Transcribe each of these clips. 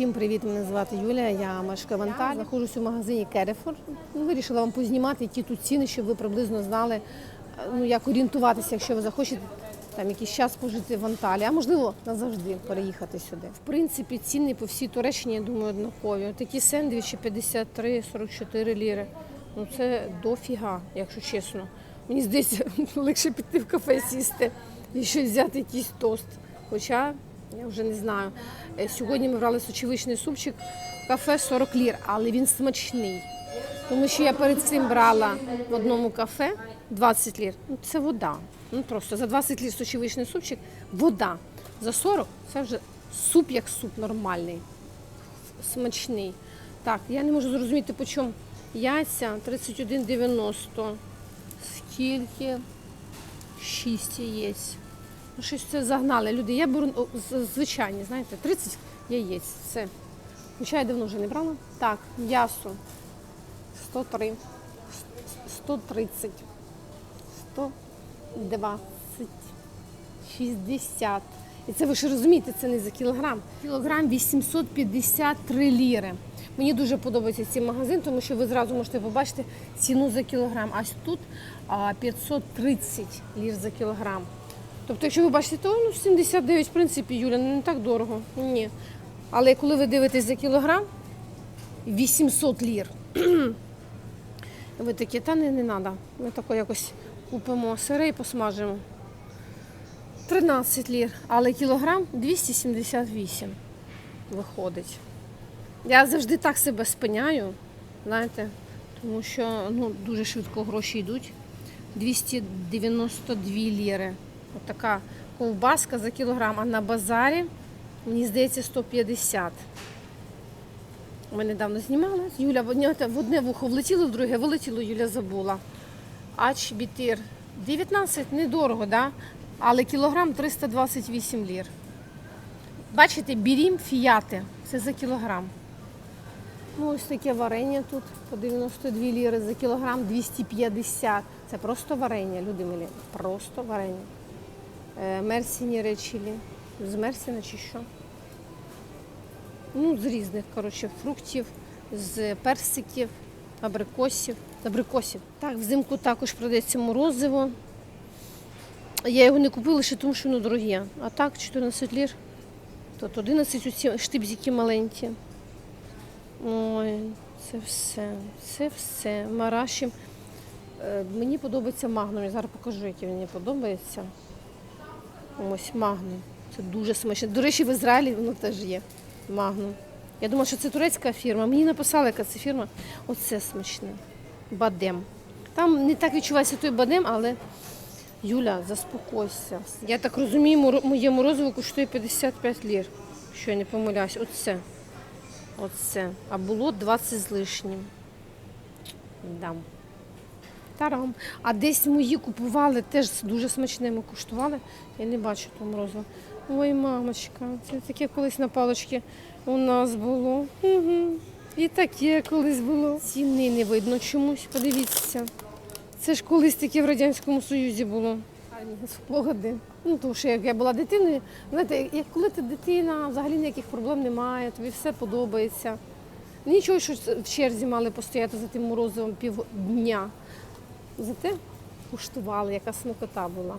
Всім привіт! Мене звати Юлія. Я мешкаю в Анталії. Знаходжусь у магазині Керефор. Ну, Вирішила вам познімати, які тут ціни, щоб ви приблизно знали, е, ну як орієнтуватися, якщо ви захочете там якийсь час пожити в Анталії, а можливо назавжди переїхати сюди. В принципі, ціни по всій Туреччині, я думаю, однакові. Такі сендвічі 53-44 ліри. Ну це дофіга, якщо чесно. Мені здається, легше піти в кафе сісти і щось взяти якийсь тост. Хоча я вже не знаю. Е, Сьогодні ми брали сочевичний супчик, кафе 40 лір, але він смачний. Тому що я перед цим брала в одному кафе 20 лір. Ну, це вода. Ну просто за 20 лір сочевичний супчик, вода. За 40 це вже суп як суп нормальний, смачний. Так, я не можу зрозуміти, по чому яйця 31,90. Скільки? 6 яєць. Щось це загнали люди. Я беру звичайні, знаєте, 30 яєць. Все. Хоча я давно вже не брала. Так, м'ясо 103, 130, 120, 60. І це ви ж розумієте, це не за кілограм. Кілограм 853 ліри. Мені дуже подобається цей магазин, тому що ви зразу можете побачити ціну за кілограм. А тут 530 лір за кілограм. Тобто, якщо ви бачите, то ну, 79, в принципі, Юля, ну, не так дорого. Ні. Але коли ви дивитесь за кілограм, 800 лір. Ви такі, та не, не треба. Ми тако якось купимо сири і посмажимо. 13 лір, але кілограм 278 виходить. Я завжди так себе спиняю, знаєте, тому що ну, дуже швидко гроші йдуть. 292 ліри. От така ковбаска за кілограм, а на базарі, мені здається, 150. Ми недавно знімали. Юля в одне, вухо влетіло, в друге вилетіло, Юля забула. Ач бітир. 19 недорого, да? але кілограм 328 лір. Бачите, бірім фіяти. Це за кілограм. Ну, ось таке варення тут по 92 ліри за кілограм 250. Це просто варення, люди милі. Просто варення. Е, Мерсіні речілі. З мерсіна чи що? Ну, з різних, коротше, фруктів, з персиків, абрикосів. Абрикосів. Так, взимку також продається морозиво. Я його не купила ще тому, що воно дороге. А так, 14 лір. Тут 11 оці штибзики маленькі. Ой, це все, це все. Мараші. Е, Мені подобається магнум. Я зараз покажу, який мені подобається. Ось магнум. Це дуже смачно. До речі, в Ізраїлі воно теж є. Магнум. Я думала, що це турецька фірма. Мені написали, яка це фірма. Оце смачне. Бадем. Там не так відчувається той бадем, але Юля, заспокойся. Я так розумію, моро- моє морозиво коштує 55 лір, що я не помиляюсь. Оце. Оце. А було 20 з лишнім. Дам. Тарам. А десь мої купували, теж дуже смачними коштували. Я не бачу того морозива. Ой, мамочка, це таке колись на палочці у нас було. Угу. І таке колись було. Ціни не видно чомусь, подивіться. Це ж колись таке в Радянському Союзі було. Спогади. Ну, тому що як я була дитиною, знаєте, як коли ти дитина, взагалі ніяких проблем немає, тобі все подобається. Нічого, що в черзі мали постояти за тим морозивом півдня. Зате куштували, яка смакота була.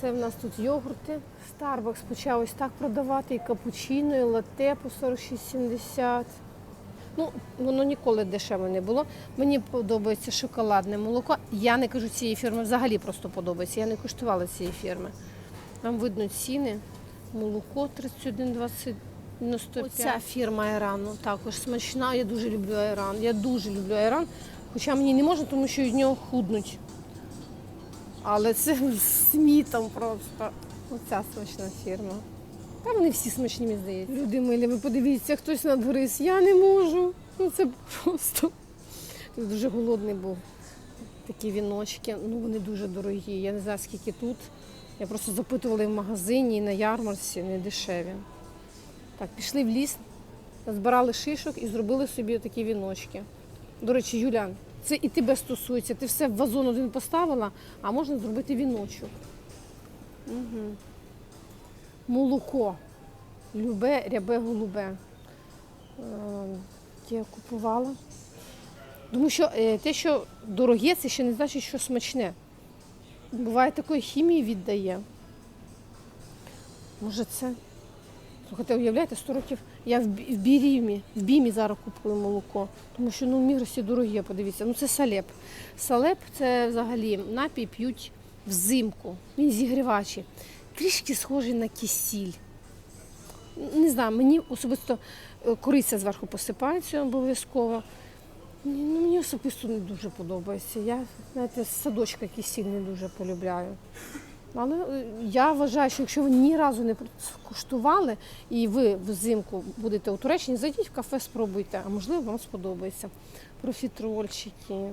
Це в нас тут йогурти. Starbucks почав ось так продавати, і капучино, і латте по 46,70. Ну, воно ніколи дешеве не було. Мені подобається шоколадне молоко. Я не кажу цієї фірми, взагалі просто подобається. Я не куштувала цієї фірми. Там видно ціни. Молоко 31,20. 95. Оця фірма Айрану також смачна. Я дуже люблю Айран. Я дуже люблю Айран. Хоча мені не можна, тому що від нього худнуть. Але це смітом просто. Оця смачна фірма. Та вони всі смачні, мені здається. Люди милі, ви подивіться, хтось надгриз. Я не можу. Ну це просто. Я дуже голодний був. Такі віночки. Ну вони дуже дорогі. Я не знаю, скільки тут. Я просто запитувала в магазині, і на ярмарці, не дешеві. Так, пішли в ліс, збирали шишок і зробили собі такі віночки. До речі, Юля, це і тебе стосується. Ти все в вазон один поставила, а можна зробити віночок. Угу. Молоко. Любе, рябе, голубе. я купувала. Тому що е, те, що дороге, це ще не значить, що смачне. Буває такої хімії віддає. Може це. Слухайте, уявляєте, 100 років я в, Бі- в Бірімі, в Бімі зараз купую молоко, тому що ну, в Мігросі дороге, подивіться. Ну це салеп. Салеп це взагалі напій п'ють взимку. Він зігрівачий. Трішки схожий на кисіль. Не знаю, мені особисто е, кориця зверху посипається обов'язково. Ну, мені особисто не дуже подобається. Я, знаєте, з садочка кисіль не дуже полюбляю. Але е, я вважаю, що якщо ви ні разу не куштували і ви взимку будете у Туреччині, зайдіть в кафе, спробуйте, а можливо вам сподобається. Профітрольчики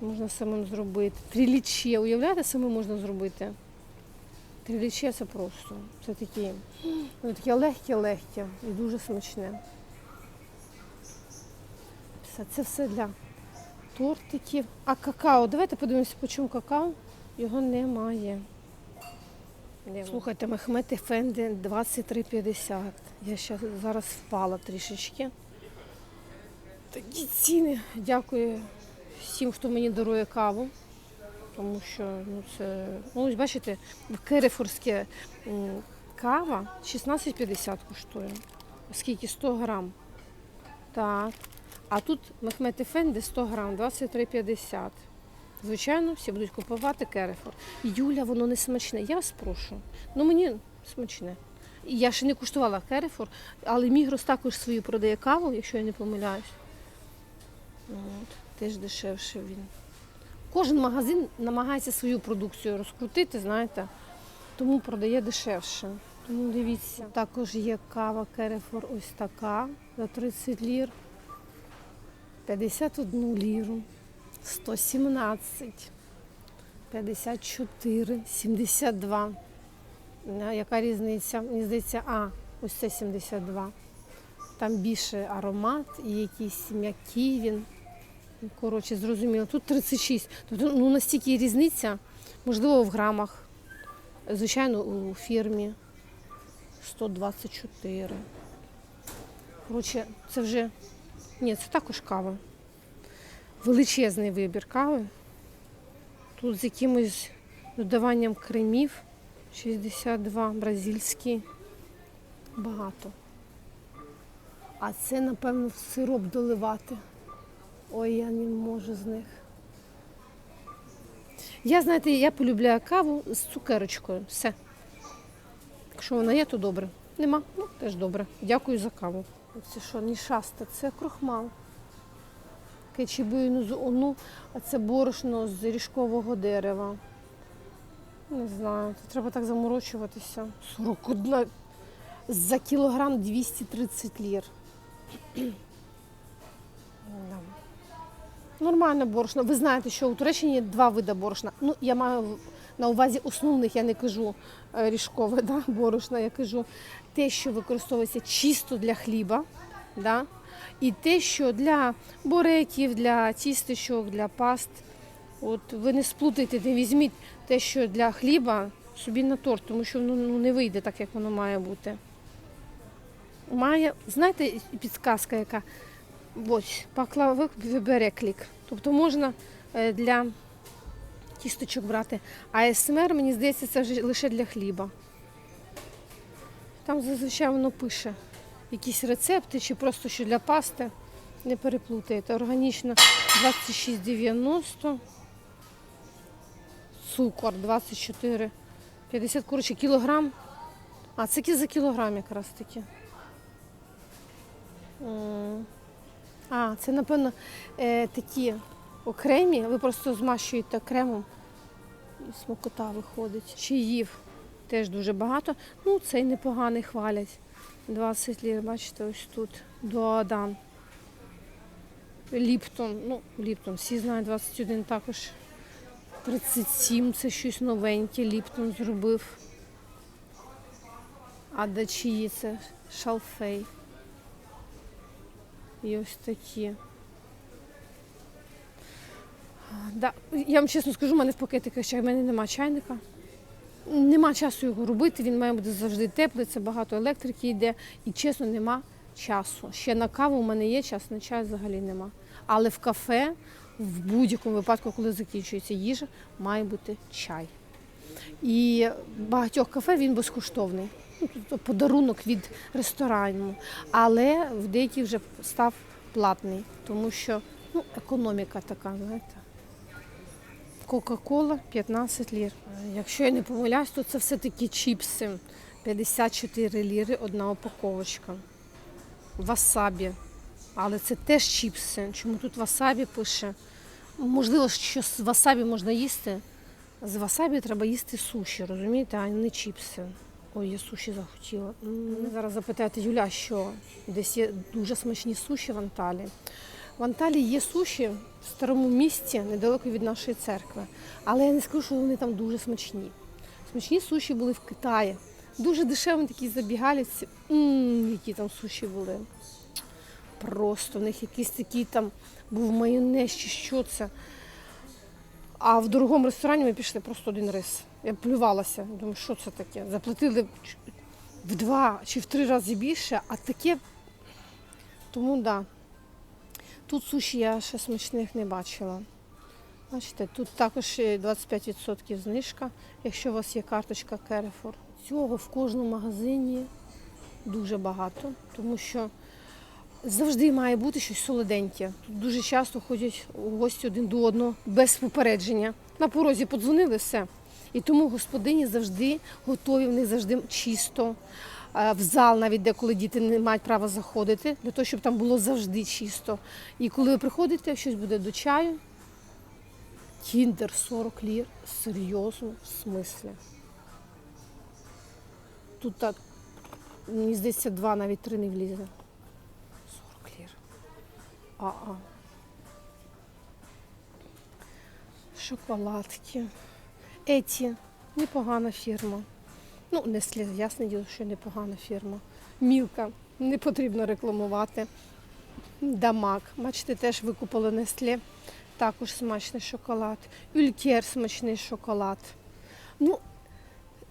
можна самим зробити. Тріліче, уявляєте, самим можна зробити. Тріліче це просто. Це такі, воно таке легке-легке і дуже смачне. Це все для тортиків. А какао, давайте подивимося, по чому какао. Його немає. Слухайте, Мехмед Ефенди 23,50. Я ще зараз впала трішечки. Такі ціни. Дякую всім, хто мені дарує каву. Тому що ну, це. Ну, ось бачите, в Керефорське кава 16,50 коштує. Скільки? 100 грам. Так. А тут Мехмед Ефенди 100 грам, 23,50. Звичайно, всі будуть купувати керефор. Юля, воно не смачне. Я вас прошу. Ну мені смачне. Я ще не куштувала керефор, але Мігрос також свою продає каву, якщо я не помиляюсь. От, теж дешевше він. Кожен магазин намагається свою продукцію розкрутити, знаєте, тому продає дешевше. Тому дивіться, також є кава керефор ось така за 30 лір. 51 ліру. 117, 54, 72. Яка різниця? Мені здається, а, ось це 72. Там більше аромат і якийсь м'який він. Ну, Коротше, зрозуміло. Тут 36. Тобто ну, настільки різниця, можливо, в грамах. Звичайно, у фірмі 124. Коротше, це вже. Ні, це також кава величезний вибір кави. Тут з якимось додаванням кремів 62, бразильський. Багато. А це, напевно, в сироп доливати. Ой, я не можу з них. Я, знаєте, я полюбляю каву з цукерочкою. Все. Якщо вона є, то добре. Нема, ну теж добре. Дякую за каву. Це що, не шаста, це крохмал кечебину з ону, а це борошно з ріжкового дерева. Не знаю, це треба так заморочуватися. 41 за кілограм 230 лір. Да. Нормальне борошно. Ви знаєте, що у Туреччині два види борошна. Ну, я маю на увазі основних, я не кажу е, ріжкове да, борошна, я кажу те, що використовується чисто для хліба. Да? І те, що для буреків, для тістечок, для паст. От ви не сплутайте, не візьміть те, що для хліба собі на торт, тому що воно ну, не вийде так, як воно має бути. Має, знаєте, підсказка, яка ось паклавик вибере клік. Тобто можна е, для тісточок брати. А СМР, мені здається, це лише для хліба. Там зазвичай воно пише якісь рецепти чи просто що для пасти. Не переплутайте. Органічно 26,90. Цукор 24. 50 коротше, кілограм. А, це за кілограм якраз таки. А, це, напевно, е, такі окремі. Ви просто змащуєте кремом. І смокота виходить. Чаїв теж дуже багато. Ну, цей непоганий хвалять. 20 лір, бачите, ось тут. Дуадан. Ліптон. Ну, Ліптон, всі знають, 21 також. 37, це щось новеньке, Ліптон зробив. А до чиї це шалфей. І ось такі. Да, я вам чесно скажу, у мене в пакетиках чай, в мене нема чайника. Нема часу його робити, він має бути завжди теплий, це багато електрики йде. І чесно, нема часу. Ще на каву в мене є час, на чай взагалі нема. Але в кафе, в будь-якому випадку, коли закінчується їжа, має бути чай. І багатьох кафе він безкоштовний. Ну, тобто подарунок від ресторану. Але в деяких вже став платний, тому що ну, економіка така, знаєте. Кока-кола 15 лір. Е, Якщо я не помиляюсь, то це все-таки чіпси. 54 ліри одна упаковочка. Васабі. Але це теж чіпси. Чому тут васабі пише? Можливо, що з васабі можна їсти. З васабі треба їсти суші, розумієте, а не чіпси. Ой, я суші захотіла. Зараз запитаєте, Юля, що десь є дуже смачні суші в Анталії. В Анталії є суші в старому місті, недалеко від нашої церкви. Але я не скажу, що вони там дуже смачні. Смачні суші були в Китаї. Дуже дешеві такі забігалівці. Мм, які там суші були. Просто в них якийсь такий там був майонез чи що це. А в дорогому ресторані ми пішли просто один рис. Я плювалася. Думаю, що це таке? Заплатили в два чи в три рази більше, а таке. Тому так. Да. Тут суші я ще смачних не бачила. Бачите, тут також 25% знижка, якщо у вас є карточка Carrefour. Цього в кожному магазині дуже багато, тому що завжди має бути щось солоденьке. Тут дуже часто ходять у гості один до одного без попередження. На порозі подзвонили все. І тому господині завжди готові, в них завжди чисто. Е, В зал, навіть деколи діти не мають права заходити, для того, щоб там було завжди чисто. І коли ви приходите, щось буде до чаю. Кіндер 40 лір. Серйозно, в смислі. Тут так, мені здається, два, навіть три не влізе. 40 лір. А-а. Шоколадки. Еті. Непогана фірма. Ну, Неслі, ясне діло, що непогана фірма. Мілка. Не потрібно рекламувати. Дамак. Бачите, теж викупили Неслі. Також смачний шоколад. Юлькер смачний шоколад. Ну,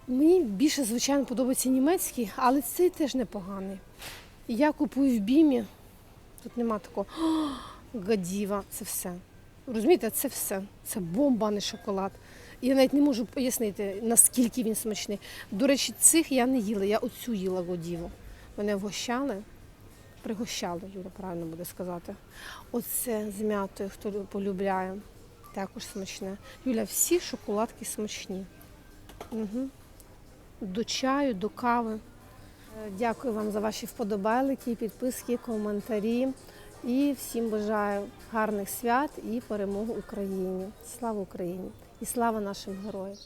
мені більше, звичайно, подобається німецький, але цей теж непоганий. Я купую в бімі. Тут нема такого гадіва. Це все. Розумієте, це все. Це бомба, а не шоколад. Я навіть не можу пояснити, наскільки він смачний. До речі, цих я не їла, я оцю їла годіву. Мене вгощали, пригощали, Юра, правильно буде сказати. Оце з м'ятою, хто полюбляє, також смачне. Юля, всі шоколадки смачні. Угу. До чаю, до кави. Е, Дякую вам за ваші вподобайлики, підписки, коментарі. І всім бажаю гарних свят і перемоги Україні. Слава Україні! І слава нашим героям!